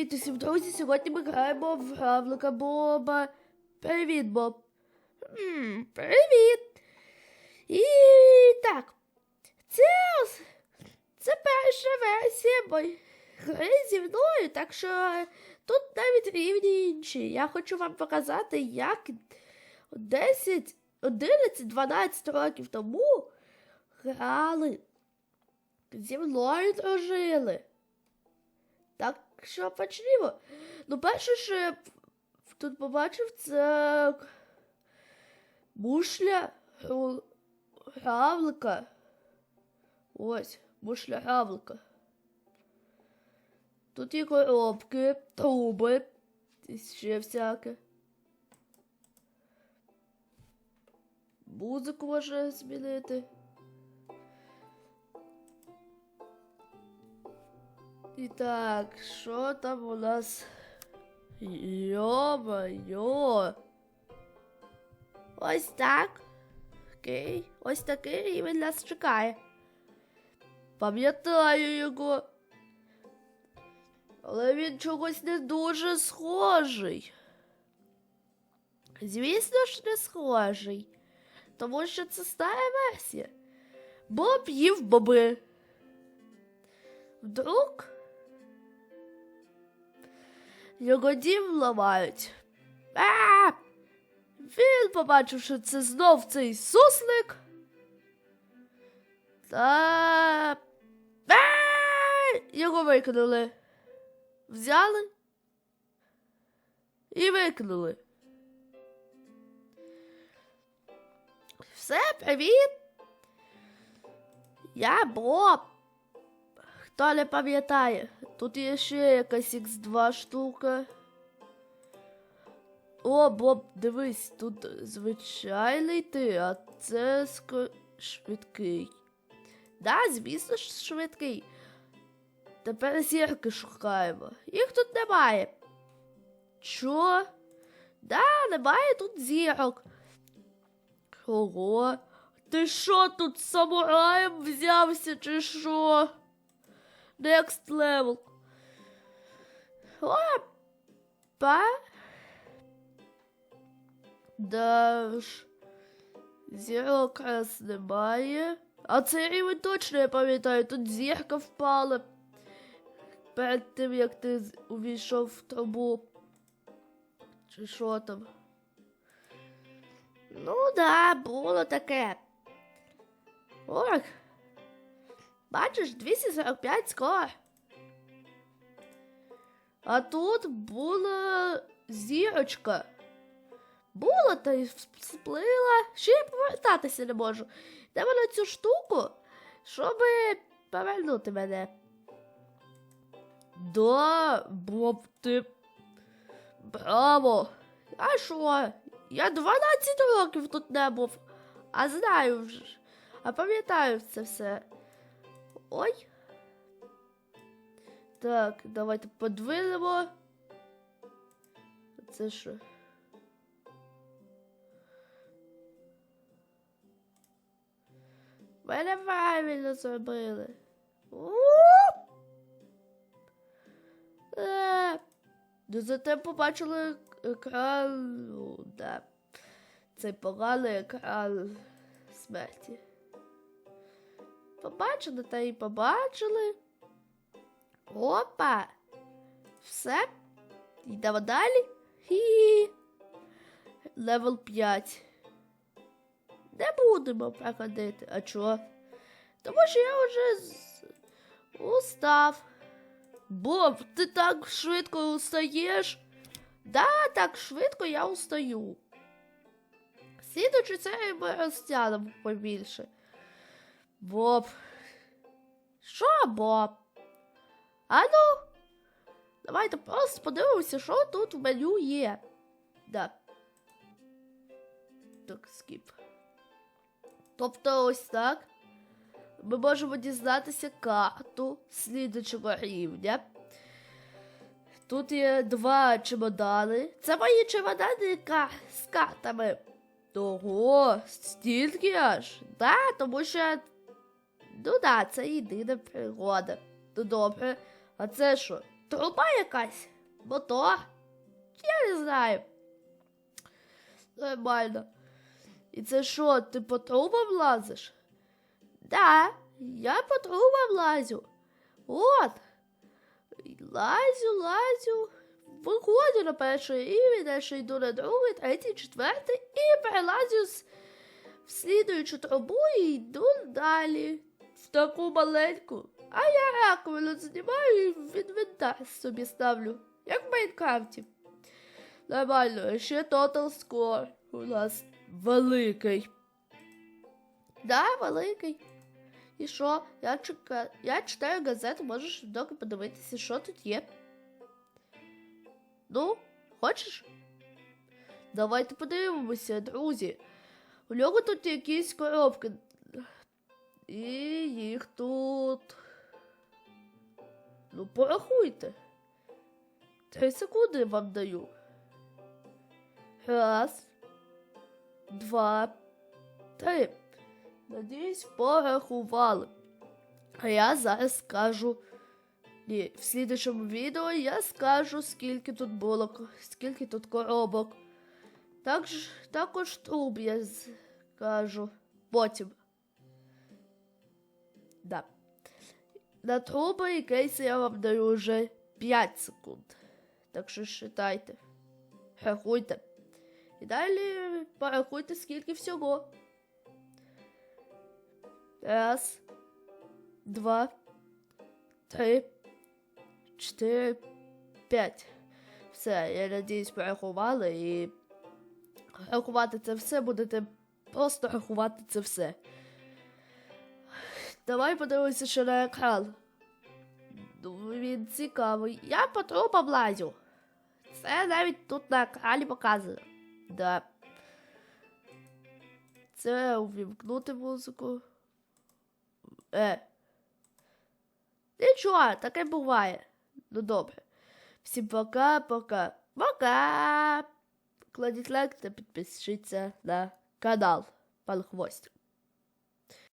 Привіт усім, друзі! Сьогодні ми граємо в Гравлика Боба. Привіт, Боб. М, привіт. І так. Це, це перша версія моєї гри зі мною, так що тут навіть рівні інші. Я хочу вам показати, як 10, 11, 12 років тому грали. Зі мною дружили. Так що почнімо. Ну, перше, що я тут побачив, це мушля гравлика. Ось, мушля гравлика. Тут є коробки, труби і ще всяке. Музику можна змінити. І так, що там у нас? Йо-моє. Ось так. Окей, ось такий рівень нас чекає. Пам'ятаю його. Але він чогось не дуже схожий. Звісно ж, не схожий. Тому що це стара версія. Боб їв боби. Вдруг його дім ламають. А! Він побачив, що це знов цей суслик. Та його викинули. Взяли і викинули. Все, привіт. Я Боб. Хто не пам'ятає, тут є ще якась X2 штука. О, Боб, дивись, тут звичайний ти, а це швидкий. Да, звісно ж, швидкий. Тепер зірки шукаємо. Їх тут немає. Чо? Да, немає тут зірок. Ого, ти що тут самураєм взявся, чи що? Next level. Опа. Да ж. Зірок раз немає. А цей рівень точно я пам'ятаю, тут зірка впала. Перед тим, як ти увійшов в трубу. Чи що там? Ну да, було таке. Ох. Бачиш, 245 скор. А тут була зірочка. Була та й сплила. Ще я повертатися не можу. Треба на цю штуку, щоб повернути мене. Да, Боб, ти. Браво! А що? Я 12 років тут не був, а знаю вже. А пам'ятаю це все. Ой. Так, давайте подвинемо. Це що? Мене правильно зробили. Е, Ну, зате побачили екран. Ну, да. Цей поганий екран смерті. Побачили та й побачили. Опа! Все. Йдемо далі. Хі. Левел 5. Не будемо проходити. А чого? Тому що я вже з... устав. Боб, ти так швидко устаєш? Да, так швидко я устаю. Слідуючи це ми розтягнемо побільше. Боб. Що, Боб? А ну, давайте просто подивимося, що тут в меню є. Да. Так, скіп. Тобто ось так. Ми можемо дізнатися карту слідучого рівня. Тут є два чемодани. Це мої чемодани з картами. Ого, стільки аж. Да, тому що. Ну да, це єдина пригода. Ну добре. А це що? труба якась? Мотор? Я не знаю. Нормально. І це що, ти по трубам лазиш? Да, я по трубам лазю. От. Лазю, лазю. Виходжу на перший рівень, далі йду на другий, третій, четвертий і перелазю з в слідуючу трубу і йду далі. В таку маленьку. А я раковину знімаю і в інвентар собі ставлю, як в Майнкрафті. Нормально, ще Total Score у нас великий. Да, великий. І що? Я, чека... я читаю газету, можеш доки подивитися, що тут є. Ну, хочеш? Давайте подивимося, друзі. У нього тут якісь коробки. І їх тут. Ну, порахуйте. Три секунди вам даю. Раз, два, три. Надіюсь, порахували. А я зараз скажу. Ні, в слідчому відео я скажу, скільки тут було, скільки тут коробок. Також, також труб я скажу потім. Да. На труби і кейси я вам даю вже 5 секунд. Так що считайте. Рахуйте. І далі порахуйте, скільки всього. Раз, два, три, чотири, п'ять. Все, я надіюсь, порахували і рахувати це все будете просто рахувати це все. Давай подивимося ще на екран. Він цікавий. Я по трупам лазю. Це навіть тут на екрані показано. Да. Це увімкнути музику. Е. Нічого, таке буває. Ну добре. Всім пока-пока. Пока! Кладіть лайк та підпишіться на канал Пан Хвостик.